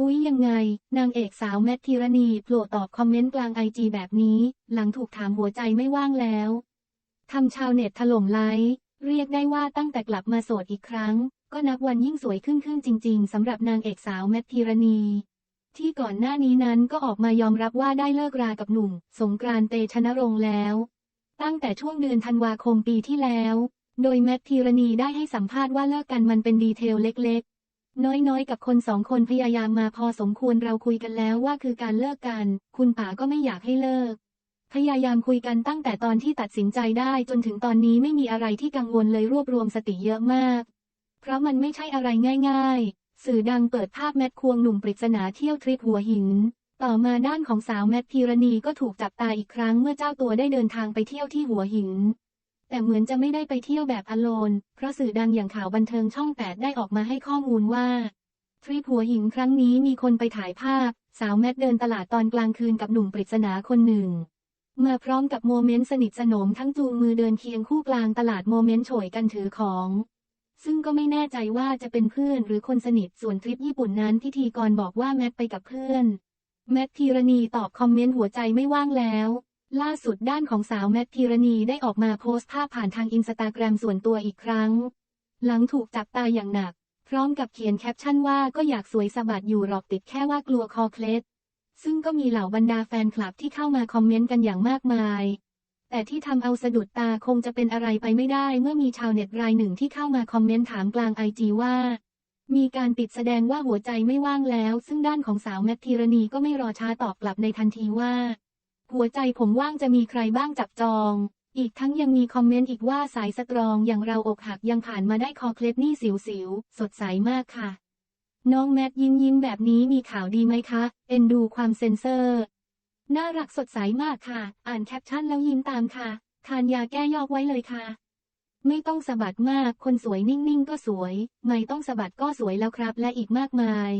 อุ๊ยยังไง นางเอกสาวแมทธีรณีโผล่ตอบคอมเมนต์กลางไอจีแบบนี้ หลังถูกถามหัวใจไม่ว่างแล้วทำชาวเน็ตถล่มไลค์เรียกได้ว่าตั้งแต่กลับมาโสดอีกครั้ง ก็นับวันยิ่งสวยขึ้นขึ้นจริง ๆสำหรับนางเอกสาวแมทธีรณี ที่ก่อนหน้านี้นั้นก็ออกมายอมรับว่าได้เลิกรากับหนุ่ม สงกรานเตชนรงค์แล้ว ตั้งแต่ช่วงเดือนธันวาคมปีที่แล้ว โดยแมทธีรณีได้ให้สัมภาษณ์ว่าเลิกกันมันเป็นดีเทลเล็กๆ น้อยๆ กับคนสองคนพยายามมาพอสมควรเราคุยกันแล้วว่าคือการเลิกกัน คุณป๋าก็ไม่อยากให้เลิก พยายามคุยกันตั้งแต่ตอนที่ตัดสินใจได้จนถึงตอนนี้ไม่มีอะไรที่กังวลเลยรวบรวมสติเยอะมาก เพราะมันไม่ใช่อะไรง่าย ๆ สื่อดังเปิดภาพแมทควงหนุ่มปริศนาเที่ยวทริปหัวหิน ต่อมาด้านของสาวแมทพีรณีก็ถูกจับตาอีกครั้งเมื่อเจ้าตัวได้เดินทางไปเที่ยวที่หัวหิน แต่เหมือนจะไม่ได้ไปเที่ยวแบบอโลน เพราะสื่อดังอย่างข่าวบันเทิงช่องแปดได้ออกมาให้ข้อมูลว่า ทริปหัวหินครั้งนี้มีคนไปถ่ายภาพ สาวแมทเดินตลาดตอนกลางคืนกับหนุ่มปริศนาคนหนึ่ง มาพร้อมกับโมเมนต์สนิทสนมทั้งจูงมือเดินเคียงคู่กลางตลาดโมเมนต์โฉยกันถือของ ซึ่งก็ไม่แน่ใจว่าจะเป็นเพื่อนหรือคนสนิทส่วนทริปญี่ปุ่นนั้นพิธีกรบอกว่าแมทไปกับเพื่อน แมทพีรณีตอบคอมเมนต์หัวใจไม่ว่างแล้ว ล่าสุดด้านของสาวแมทพีรณีได้ออกมาโพสต์ภาพผ่านทางอินสตาแกรมส่วนตัวอีกครั้ง หลังถูกจับตาอย่างหนัก พร้อมกับเขียนแคปชั่นว่าก็อยากสวยสะบัดอยู่หรอกติดแค่ว่ากลัวคอเคล็ด ซึ่งก็มีเหล่าบรรดาแฟนคลับที่เข้ามาคอมเมนต์กันอย่างมากมาย แต่ที่ทำเอาสะดุดตาคงจะเป็นอะไรไปไม่ได้ เมื่อมีชาวเน็ตรายหนึ่งที่เข้ามาคอมเมนต์ถามกลางไอจีว่า มีการติดแสดงว่าหัวใจไม่ว่างแล้ว ซึ่งด้านของสาวแมทธีรณีก็ไม่รอช้าตอบกลับในทันทีว่า หัวใจผมว่างจะมีใครบ้างจับจอง อีกทั้งยังมีคอมเมนต์อีกว่าสายสตรองอย่างเราอกหักยังผ่านมาได้คอเคล็ดนี่สิวๆ สดใสมากค่ะ น้องแมทยิ้มยิ้มแบบนี้มีข่าวดีไหมคะ เอ็นดูความเซ็นเซอร์ น่ารักสดใสมากค่ะ อ่านแคปชั่นแล้วยิ้มตามค่ะ ทานยาแก้ยอกไว้เลยค่ะ ไม่ต้องสะบัดมาก คนสวยนิ่งๆ ก็สวย ไม่ต้องสะบัดก็สวยแล้วครับ และอีกมากมาย